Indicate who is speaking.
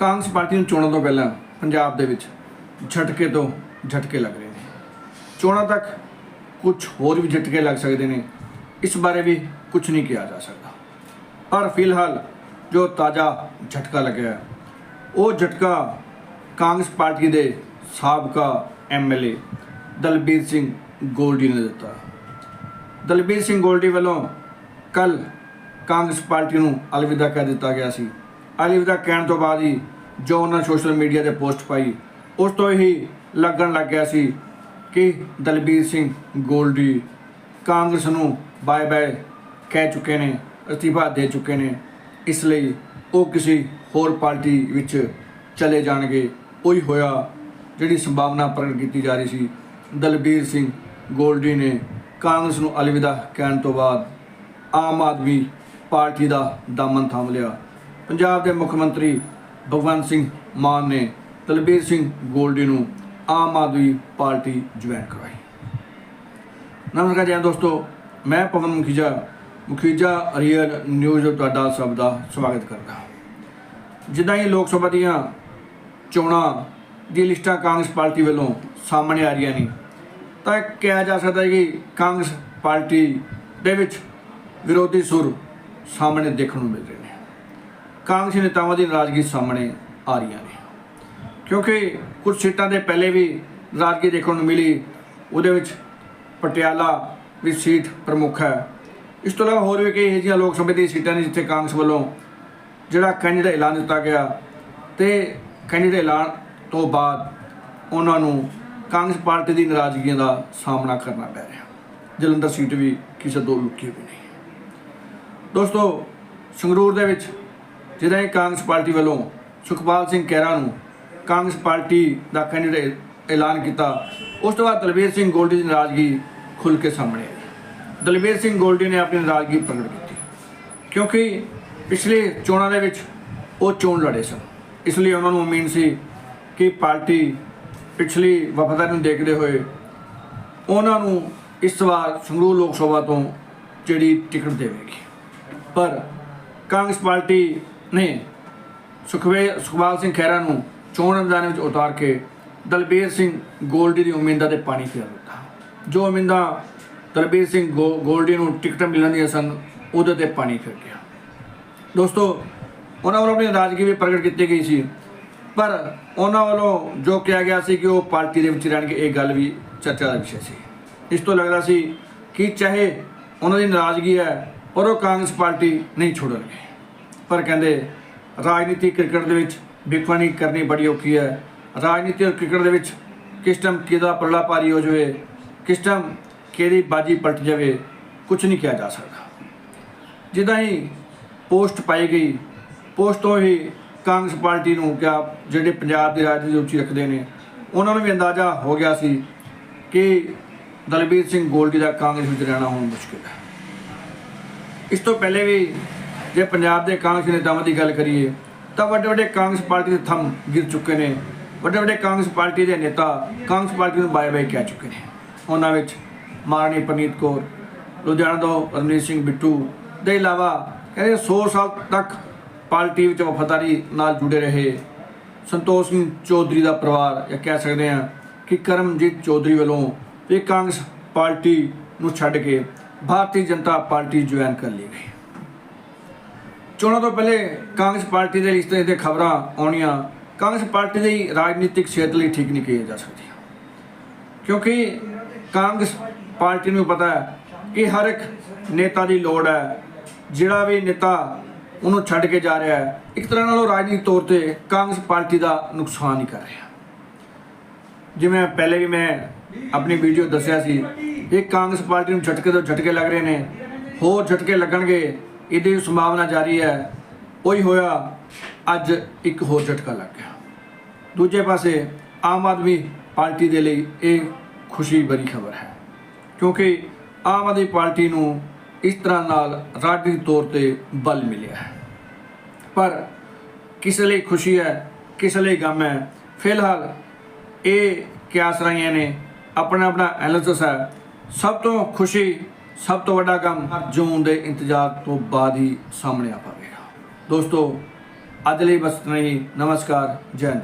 Speaker 1: Congress party ਨੂੰ ਚੋਣਾਂ ਤੋਂ ਪਹਿਲਾਂ ਪੰਜਾਬ ਦੇ ਵਿੱਚ ਝਟਕੇ ਤੋਂ ਝਟਕੇ ਲੱਗ ਰਹੇ ਨੇ। ਚੋਣਾਂ ਤੱਕ ਕੁਝ ਹੋਰ ਵੀ ਝਟਕੇ ਲੱਗ ਸਕਦੇ ਨੇ। ਇਸ ਬਾਰੇ ਵੀ ਕੁਝ ਨਹੀਂ ਕਿਹਾ ਜਾ ਸਕਦਾ। ਪਰ ਫਿਲਹਾਲ ਜੋ ਤਾਜ਼ਾ ਝਟਕਾ ਲੱਗਿਆ ਉਹ ਝਟਕਾ ਕਾਂਗਰਸ ਪਾਰਟੀ ਦੇ ਸਾਬਕਾ ਐਮਐਲਏ ਦਲਬੀਰ ਸਿੰਘ ਗੋਲਡੀ ਨੇ ਦਿੱਤਾ ਦਲਬੀਰ ਸਿੰਘ ਗੋਲਡੀ ਵੱਲੋਂ ਕੱਲ ਕਾਂਗਰਸ ਪਾਰਟੀ ਨੂੰ ਅਲਵਿਦਾ ਕਹਿ ਦਿੱਤਾ ਗਿਆ ਸੀ। ਅਲਵਿਦਾ ਕਹਿਣ ਤੋਂ ਬਾਅਦ ਹੀ ਜੋ ਉਹਨਾਂ ਸੋਸ਼ਲ ਮੀਡੀਆ ਤੇ ਪੋਸਟ ਪਾਈ, ਉਸ ਤੋਂ ਹੀ ਲੱਗਣ ਲੱਗ ਗਿਆ ਸੀ ਕਿ ਦਲਬੀਰ ਸਿੰਘ ਗੋਲਡੀ ਕਾਂਗਰਸ ਨੂੰ ਬਾਏ ਬਾਏ ਕਹਿ ਚੁੱਕੇ ਨੇ, ਅਸਤੀਫਾ ਦੇ ਚੁੱਕੇ ਨੇ, ਇਸ ਲਈ ਉਹ ਕਿਸੇ ਹੋਰ ਪਾਰਟੀ ਵਿੱਚ ਚਲੇ ਜਾਣਗੇ। ਉਹੀ ਹੋਇਆ ਜਿਹੜੀ ਸੰਭਾਵਨਾ ਪ੍ਰਗਟ ਕੀਤੀ ਜਾ ਰਹੀ ਸੀ। ਦਲਬੀਰ ਸਿੰਘ ਗੋਲਡੀ ਨੇ ਕਾਂਗਰਸ ਨੂੰ ਅਲਵਿਦਾ ਕਹਿਣ ਤੋਂ ਬਾਅਦ ਆਮ ਆਦਮੀ ਪਾਰਟੀ ਦਾ ਦਮਨ ਥੰਮ ਲਿਆ। ਪੰਜਾਬ ਦੇ ਮੁੱਖ ਮੰਤਰੀ ਭਗਵੰਤ ਸਿੰਘ ਮਾਨ ਨੇ ਦਲਬੀਰ ਸਿੰਘ ਗੋਲਡੀ ਨੂੰ ਆਮ ਆਦਮੀ ਪਾਰਟੀ ਜੁਆਇਨ ਕਰਵਾਈ। ਨਮਸਕਾਰ ਜੀ ਦੋਸਤੋ, ਮੈਂ ਪਵਨ ਮੁਖੀਜਾ ਮੁਖੀਜਾ ਰੀਅਲ ਨਿਊਜ਼ ਤੋਂ ਤੁਹਾਡਾ ਸਭ ਦਾ ਸਵਾਗਤ ਕਰਦਾ ਜਿੱਦਾਂ ਹੀ ਲੋਕ ਸਭਾ ਦੀਆਂ ਚੋਣਾਂ ਦੀ ਲਿਸਟਾਂ ਕਾਂਗਰਸ ਪਾਰਟੀ ਵੱਲੋਂ ਸਾਹਮਣੇ ਆ ਰਹੀਆਂ ਨੇ, ਤਾਂ ਕਿਹਾ ਜਾ ਸਕਦਾ ਹੈ ਕਿ ਕਾਂਗਰਸ ਪਾਰਟੀ ਦੇ ਵਿੱਚ ਵਿਰੋਧੀ ਸੁਰ ਸਾਹਮਣੇ ਦੇਖਣ ਨੂੰ ਮਿਲ ਰਹੇ ਨੇ। ਕਾਂਗਰਸੀ ਨੇਤਾਵਾਂ ਦੀ ਨਾਰਾਜ਼ਗੀ ਸਾਹਮਣੇ ਆ ਰਹੀਆਂ ਨੇ ਕਿਉਂਕਿ ਕੁਝ ਸੀਟਾਂ ਦੇ ਪਹਿਲੇ ਵੀ ਨਾਰਾਜ਼ਗੀ ਦੇਖਣ ਨੂੰ ਮਿਲੀ, ਉਹਦੇ ਵਿੱਚ ਪਟਿਆਲਾ ਵੀ ਸੀਟ ਪ੍ਰਮੁੱਖ ਹੈ। ਇਸ ਤੋਂ ਇਲਾਵਾ ਹੋਰ ਵੀ ਕਈ ਇਹੋ ਜਿਹੀਆਂ ਲੋਕ ਸਭਾ ਦੀਆਂ ਸੀਟਾਂ ਨੇ ਜਿੱਥੇ ਕਾਂਗਰਸ ਵੱਲੋਂ ਜਿਹੜਾ ਕੈਂਡੀਡੇਟ ਐਲਾਨ ਦਿੱਤਾ ਗਿਆ ਤੇ ਕੈਂਡੀਡੇਟ ਐਲਾਨ ਤੋਂ ਬਾਅਦ ਉਹਨਾਂ ਨੂੰ ਕਾਂਗਰਸ ਪਾਰਟੀ ਦੀ ਨਾਰਾਜ਼ਗੀਆਂ ਦਾ ਸਾਹਮਣਾ ਕਰਨਾ ਪੈ ਰਿਹਾ। ਜਲੰਧਰ ਸੀਟ ਵੀ ਕਿਸੇ ਤੋਂ ਲੁਕੀ ਵੀ ਨਹੀਂ। ਦੋਸਤੋ, ਸੰਗਰੂਰ ਦੇ ਵਿੱਚ ਜਿਹਦਾ ਕਾਂਗਰਸ ਪਾਰਟੀ ਵੱਲੋਂ ਸੁਖਪਾਲ ਸਿੰਘ ਖਹਿਰਾ ਨੂੰ ਕਾਂਗਰਸ ਪਾਰਟੀ ਦਾ ਕੈਂਡੀਡੇਟ ਐਲਾਨ ਕੀਤਾ, ਉਸ ਤੋਂ ਬਾਅਦ ਦਲਬੀਰ ਸਿੰਘ ਗੋਲਡੀ ਦੀ ਨਾਰਾਜ਼ਗੀ ਖੁੱਲ ਕੇ ਸਾਹਮਣੇ ਆਈ। ਦਲਬੀਰ ਸਿੰਘ ਗੋਲਡੀ ਨੇ ਆਪਣੀ ਨਾਰਾਜ਼ਗੀ ਪ੍ਰਗਟ ਕੀਤੀ ਕਿਉਂਕਿ ਪਿਛਲੇ ਚੋਣਾਂ ਦੇ ਵਿੱਚ ਉਹ ਚੋਣ ਲੜੇ ਸਨ। ਇਸ ਲਈ ਉਹਨਾਂ ਨੂੰ ਉਮੀਦ ਸੀ ਕਿ ਪਾਰਟੀ ਪਿਛਲੀ ਵਫ਼ਦਾਰੀ ਨੂੰ ਦੇਖਦੇ ਹੋਏ ਉਹਨਾਂ ਨੂੰ ਇਸ ਵਾਰ ਸੰਗਰੂਰ ਲੋਕ ਸਭਾ ਤੋਂ ਜਿਹੜੀ ਟਿਕਟ ਦੇਵੇਗੀ। ਪਰ ਕਾਂਗਰਸ ਪਾਰਟੀ ਨੇ ਸੁਖਵੇ ਸੁਖਪਾਲ ਸਿੰਘ ਖਹਿਰਾ ਨੂੰ ਚੋਣ ਮੈਦਾਨ ਵਿੱਚ ਉਤਾਰ ਕੇ ਦਲਬੀਰ ਸਿੰਘ ਗੋਲਡੀ ਦੀ ਉਮੀਦਾਂ ਤੇ ਪਾਣੀ ਫੇਰ ਦਿੱਤਾ। ਜੋ ਉਮੀਦਾਂ ਦਲਬੀਰ ਸਿੰਘ ਗੋ- ਗੋਲਡੀ ਨੂੰ ਟਿਕਟ ਮਿਲਣ ਦੀਆਂ ਸਨ, ਉਹਦੇ ਤੇ ਪਾਣੀ ਫਿਰ ਗਿਆ। ਦੋਸਤੋ, ਉਹਨਾਂ ਵੱਲੋਂ ਆਪਣੀ ਨਾਰਾਜ਼ਗੀ ਵੀ ਪ੍ਰਗਟ ਕੀਤੀ ਗਈ ਸੀ, ਪਰ ਉਹਨਾਂ ਵੱਲੋਂ ਜੋ ਕਿਹਾ ਗਿਆ ਸੀ ਕਿ ਉਹ ਪਾਰਟੀ ਦੇ ਵਿੱਚ ਰਹਿਣਗੇ, ਇਹ ਗੱਲ ਵੀ ਚਰਚਾ ਦਾ ਵਿਸ਼ਾ ਸੀ। ਇਸ ਤੋਂ ਲੱਗਦਾ ਸੀ ਕਿ ਚਾਹੇ ਉਹਨਾਂ ਦੀ ਨਾਰਾਜ਼ਗੀ ਹੈ, ਪਰ ਉਹ ਕਾਂਗਰਸ ਪਾਰਟੀ ਨਹੀਂ ਛੋੜਨਗੇ। ਪਰ ਕਹਿੰਦੇ, ਰਾਜਨੀਤੀ ਕ੍ਰਿਕਟ ਦੇ ਵਿੱਚ ਵਿਖਵਾਨੀ ਕਰਨੀ ਬੜੀ ਔਖੀ ਹੈ। ਰਾਜਨੀਤੀ ਔਰ ਕ੍ਰਿਕਟ ਦੇ ਵਿੱਚ ਕਿਸ ਟਾਈਮ ਕਿਹਦਾ ਪਰਲਾ ਪਾਰੀ ਹੋ ਜਾਵੇ, ਕਿਸ ਟਾਈਮ ਕਿਹਦੀ ਬਾਜੀ ਪਲਟ ਜਾਵੇ ਕੁਝ ਨਹੀਂ ਕਿਹਾ ਜਾ ਸਕਦਾ। ਜਿੱਦਾਂ ਹੀ ਪੋਸਟ ਪਾਈ ਗਈ, ਪੋਸਟ ਤੋਂ ਹੀ ਕਾਂਗਰਸ ਪਾਰਟੀ ਨੂੰ ਕਿਹਾ, ਜਿਹੜੇ ਪੰਜਾਬ ਦੀ ਰਾਜਨੀਤੀ ਉੱਚੀ ਰੱਖਦੇ ਨੇ, ਉਹਨਾਂ ਨੂੰ ਵੀ ਅੰਦਾਜ਼ਾ ਹੋ ਗਿਆ ਸੀ ਕਿ ਦਲਬੀਰ ਸਿੰਘ ਗੋਲਡੀ ਦਾ ਕਾਂਗਰਸ ਵਿੱਚ ਰਹਿਣਾ ਹੁਣ ਮੁਸ਼ਕਿਲ ਹੈ। ਇਸ ਤੋਂ ਪਹਿਲੇ ਵੀ ਜੇ ਪੰਜਾਬ ਦੇ ਕਾਂਗਰਸ ਨੇਤਾਵਾਂ ਦੀ ਗੱਲ ਕਰੀਏ, ਤਾਂ ਵੱਡੇ ਵੱਡੇ ਕਾਂਗਰਸ ਪਾਰਟੀ ਦੇ ਥੰਮ ਗਿਰ ਚੁੱਕੇ ਨੇ। ਵੱਡੇ ਵੱਡੇ ਕਾਂਗਰਸ ਪਾਰਟੀ ਦੇ ਨੇਤਾ ਕਾਂਗਰਸ ਪਾਰਟੀ ਨੂੰ ਬਾਏ ਬਾਏ ਕਹਿ ਚੁੱਕੇ ਨੇ। ਉਹਨਾਂ ਵਿੱਚ ਮਹਾਰਾਣੀ ਪਰਨੀਤ ਕੌਰ, ਲੁਧਿਆਣਾ ਤੋਂ ਰਣਜੀਤ ਸਿੰਘ ਬਿੱਟੂ, ਦੇ ਇਲਾਵਾ ਕਹਿੰਦੇ 100 ਸਾਲ ਤੱਕ ਪਾਰਟੀ ਵਿੱਚ ਵਫਾਦਾਰੀ ਨਾਲ ਜੁੜੇ ਰਹੇ ਸੰਤੋਸ਼ ਸਿੰਘ ਚੌਧਰੀ ਦਾ ਪਰਿਵਾਰ, ਜਾਂ ਕਹਿ ਸਕਦੇ ਹਾਂ ਕਿ ਕਰਮਜੀਤ ਚੌਧਰੀ ਵੱਲੋਂ ਇਹ ਕਾਂਗਰਸ ਪਾਰਟੀ ਨੂੰ ਛੱਡ ਕੇ ਭਾਰਤੀ ਜਨਤਾ ਪਾਰਟੀ ਜੁਆਇਨ ਕਰ ਲਈ ਗਈ। ਚੋਣਾਂ ਤੋਂ ਪਹਿਲੇ ਕਾਂਗਰਸ ਪਾਰਟੀ ਦੇ ਲਿਸਟਾਂ ਤੇ ਖਬਰਾਂ ਆਉਣੀਆਂ, ਕਾਂਗਰਸ ਪਾਰਟੀ ਦੀ ਰਾਜਨੀਤਿਕ ਸਿਹਤ ਲਈ ਠੀਕ ਨਹੀਂ ਕਹੀਆਂ ਜਾ ਸਕਦੀਆਂ। ਕਿਉਂਕਿ ਕਾਂਗਰਸ ਪਾਰਟੀ ਨੂੰ ਪਤਾ ਹੈ ਕਿ ਹਰ ਇੱਕ ਨੇਤਾ ਦੀ ਲੋੜ ਹੈ। ਜਿਹੜਾ ਵੀ ਨੇਤਾ ਉਹਨੂੰ ਛੱਡ ਕੇ ਜਾ ਰਿਹਾ ਹੈ, ਇੱਕ ਤਰ੍ਹਾਂ ਨਾਲ ਉਹ ਰਾਜਨੀਤਿਕ ਤੌਰ ਤੇ ਕਾਂਗਰਸ ਪਾਰਟੀ ਦਾ ਨੁਕਸਾਨ ਹੀ ਕਰ ਰਿਹਾ। ਜਿਵੇਂ ਪਹਿਲੇ ਵੀ ਮੈਂ ਆਪਣੀ ਵੀਡੀਓ ਦੱਸਿਆ ਸੀ, ਇਹ ਕਾਂਗਰਸ ਪਾਰਟੀ ਨੂੰ ਝਟਕੇ ਤੋਂ ਝਟਕੇ ਲੱਗ ਰਹੇ ਨੇ, ਹੋਰ ਝਟਕੇ ਲੱਗਣਗੇ ਇਹਦੀ ਸੰਭਾਵਨਾ ਜਾਰੀ ਹੈ। ਉਹੀ ਹੋਇਆ, ਅੱਜ ਇੱਕ ਹੋਰ ਝਟਕਾ ਲੱਗ ਗਿਆ। ਦੂਜੇ ਪਾਸੇ ਆਮ ਆਦਮੀ ਪਾਰਟੀ ਦੇ ਲਈ ਇਹ ਖੁਸ਼ੀ ਭਰੀ ਖਬਰ ਹੈ। ਕਿਉਂਕਿ ਆਮ ਆਦਮੀ ਪਾਰਟੀ ਨੂੰ ਇਸ ਤਰ੍ਹਾਂ ਨਾਲ ਰਾਜਨੀਤਿਕ ਤੌਰ ਤੇ ਬਲ ਮਿਲਿਆ ਹੈ। ਪਰ ਕਿਸ ਲਈ ਖੁਸ਼ੀ ਹੈ, ਕਿਸ ਲਈ ਗਮ ਹੈ, ਫਿਲਹਾਲ ਇਹ ਕਿਆਸ ਰਹੀਆਂ ਨੇ ਆਪਣਾ ਆਪਣਾ ਐਨਾਲਿਸਿਸ ਹੈ। ਸਭ ਤੋਂ ਖੁਸ਼ੀ ਸਭ ਤੋਂ ਵੱਡਾ ਕੰਮ ਜੂਨ ਦੇ ਇੰਤਜ਼ਾਰ ਤੋਂ ਬਾਅਦ ਹੀ ਸਾਹਮਣੇ ਆ ਪਾਵੇਗਾ ਦੋਸਤੋ, ਅੱਜ ਲਈ ਬਸ ਨਹੀਂ ਨਮਸਕਾਰ, ਜੈ ਹਿੰਦ।